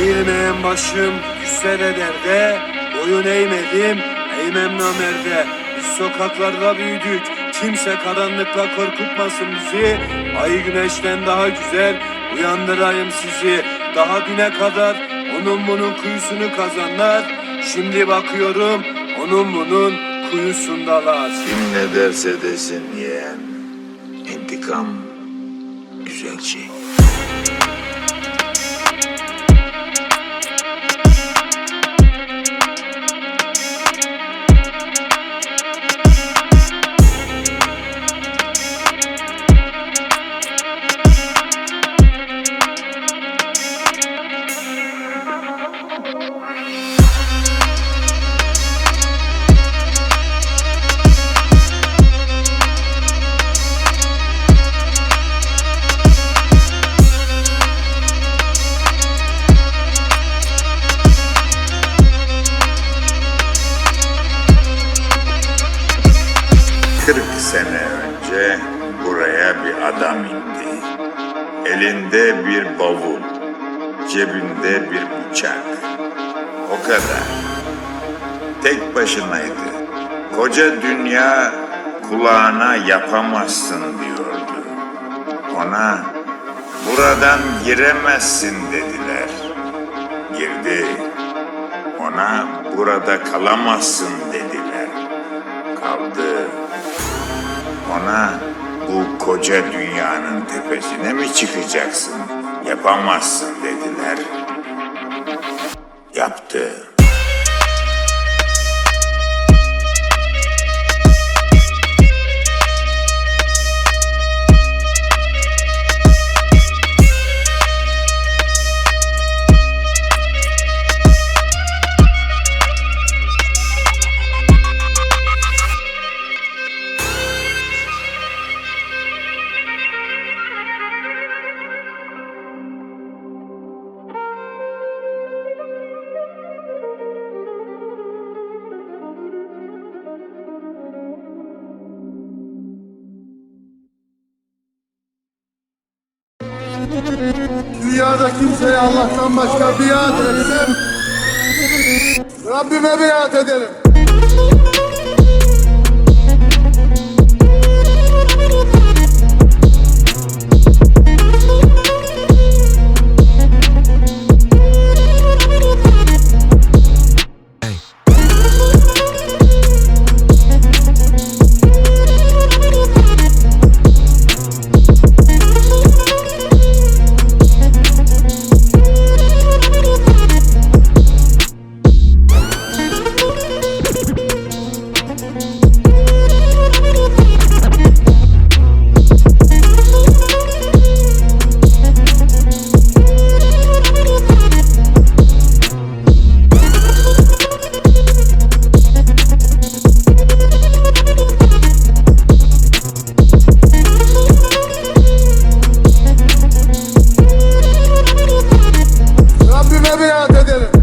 Benim başım küsse de derde, boyun eğmedim, eğmem namerde. Biz sokaklarda büyüdük, kimse karanlıkla korkutmasın bizi. Ay güneşten daha güzel, uyandırayım sizi. Daha düne kadar onun bunun kuyusunu kazanlar. Şimdi bakıyorum, onun bunun kuyusundalar. Kim ne derse desin yeğen. İntikam güzel şey. Adam indi. Elinde bir bavul, cebinde bir bıçak. O kadar. Tek başınaydı. Koca dünya kulağına yapamazsın diyordu. Ona buradan giremezsin dediler. Girdi. Ona burada kalamazsın dediler. Kaldı. Ona bu koca dünyanın tepesine mi çıkacaksın? Yapamazsın dediler. Yaptı. Dünyada kimseye Allah'tan başka biat etsem Rabbime biat ederim. Rabbime biat ederim.